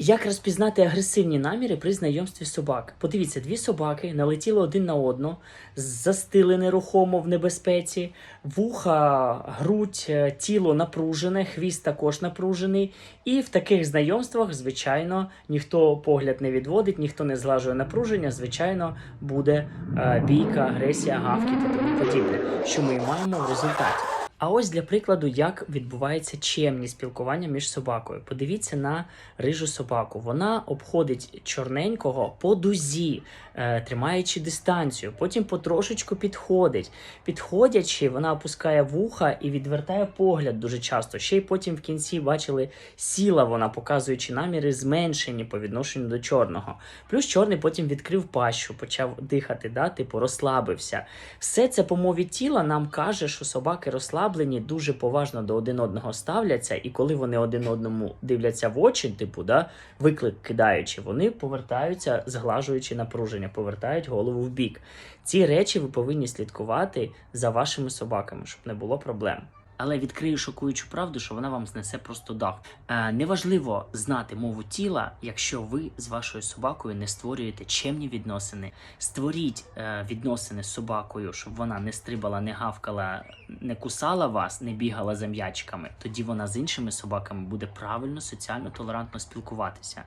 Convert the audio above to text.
Як розпізнати агресивні наміри при знайомстві собак? Подивіться, дві собаки налетіли один на одну, застили нерухомо в небезпеці, вуха, грудь, е, тіло напружене, хвіст також напружений. І в таких знайомствах, звичайно, ніхто погляд не відводить, ніхто не зглажує напруження. Звичайно, буде е, бійка, агресія, гавкіт і тому подібне, що ми маємо в результаті. А ось для прикладу, як відбувається чемні спілкування між собакою. Подивіться на рижу собаку. Вона обходить чорненького по дузі, е, тримаючи дистанцію. Потім потрошечку підходить. Підходячи, вона опускає вуха і відвертає погляд дуже часто. Ще й потім в кінці бачили сіла вона, показуючи наміри зменшені по відношенню до чорного. Плюс чорний потім відкрив пащу, почав дихати, да, типу розслабився. Все це по мові тіла нам каже, що собаки розслаблені, дуже поважно до один одного ставляться, і коли вони один одному дивляться в очі, типу, да, виклик кидаючи, вони повертаються, зглажуючи напруження, повертають голову в бік. Ці речі ви повинні слідкувати за вашими собаками, щоб не було проблем. Але відкрию шокуючу правду, що вона вам знесе просто дах. Е, неважливо знати мову тіла, якщо ви з вашою собакою не створюєте чемні відносини. Створіть е, відносини з собакою, щоб вона не стрибала, не гавкала, не кусала вас, не бігала за м'ячиками. Тоді вона з іншими собаками буде правильно, соціально толерантно спілкуватися.